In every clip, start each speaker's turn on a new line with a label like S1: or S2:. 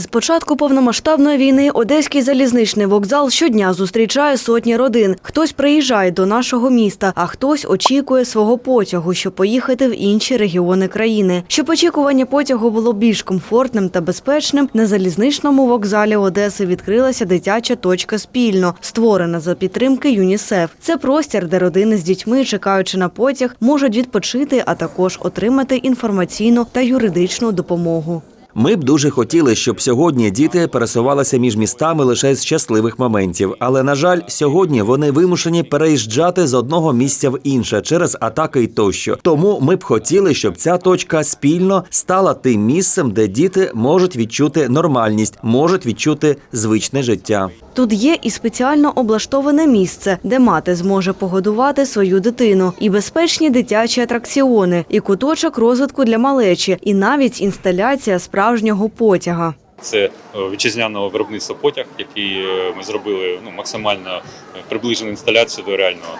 S1: З початку повномасштабної війни Одеський залізничний вокзал щодня зустрічає сотні родин. Хтось приїжджає до нашого міста, а хтось очікує свого потягу, щоб поїхати в інші регіони країни. Щоб очікування потягу було більш комфортним та безпечним, на залізничному вокзалі Одеси відкрилася дитяча точка спільно, створена за підтримки ЮНІСЕФ. Це простір, де родини з дітьми, чекаючи на потяг, можуть відпочити, а також отримати інформаційну та юридичну допомогу.
S2: Ми б дуже хотіли, щоб сьогодні діти пересувалися між містами лише з щасливих моментів. Але на жаль, сьогодні вони вимушені переїжджати з одного місця в інше через атаки й тощо. Тому ми б хотіли, щоб ця точка спільно стала тим місцем, де діти можуть відчути нормальність, можуть відчути звичне життя.
S1: Тут є і спеціально облаштоване місце, де мати зможе погодувати свою дитину, і безпечні дитячі атракціони, і куточок розвитку для малечі, і навіть інсталяція справжнього потяга.
S3: Це е, вітчизняного виробництва потяг, який е, ми зробили ну, максимально е, приближену інсталяцію до реального.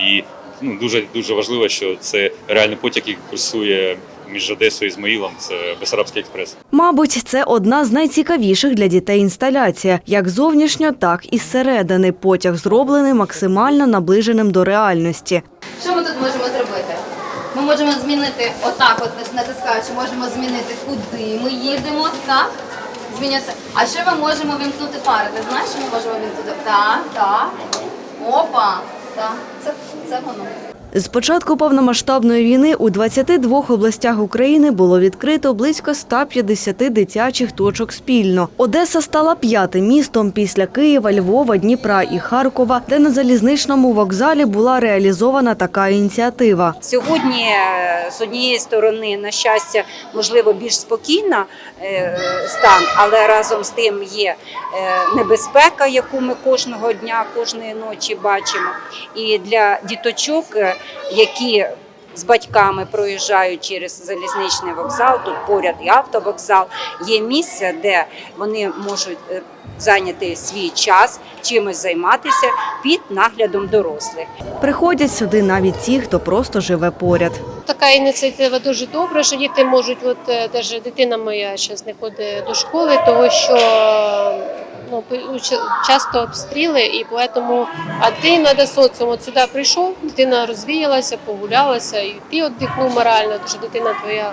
S3: І ну, дуже дуже важливо, що це реальний потяг, який курсує між Одесою і Ізмаїлом. Це Бесарабський експрес.
S1: Мабуть, це одна з найцікавіших для дітей інсталяція, як зовнішньо, так і зсередини. Потяг зроблений максимально наближеним до реальності.
S4: Що ми тут можемо зробити? Ми можемо змінити отак, от натискаючи, можемо змінити, куди ми їдемо, так? Змінюється. А ще ми можемо вимкнути фари. Ти знаєш, що ми можемо вимкнути? Так, так. Опа, так. Це, це воно.
S1: З початку повномасштабної війни у 22 областях України було відкрито близько 150 дитячих точок спільно. Одеса стала п'ятим містом після Києва, Львова, Дніпра і Харкова, де на залізничному вокзалі була реалізована така ініціатива.
S5: Сьогодні е, з однієї сторони, на щастя, можливо, більш спокійна е, стан, але разом з тим є е, небезпека, яку ми кожного дня, кожної ночі бачимо. І для діточок, які з батьками проїжджають через залізничний вокзал, тут поряд і автовокзал, є місце, де вони можуть е, зайняти свій час, чимось займатися під наглядом дорослих.
S1: Приходять сюди навіть ті, хто просто живе поряд.
S6: Така ініціатива дуже добра, що діти можуть, от е, даже дитина моя зараз не ходить до школи, тому що ну, часто обстріли, і тому а ти треба соціум. Сюди прийшов, дитина розвіялася, погулялася, і ти віддихнув морально, тому що дитина твоя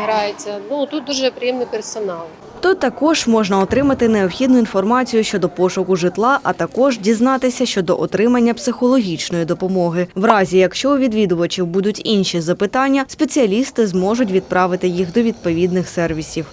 S6: грається. Ну тут дуже приємний персонал.
S1: Тут також можна отримати необхідну інформацію щодо пошуку житла, а також дізнатися щодо отримання психологічної допомоги. В разі, якщо у відвідувачів будуть інші запитання, спеціалісти зможуть відправити їх до відповідних сервісів.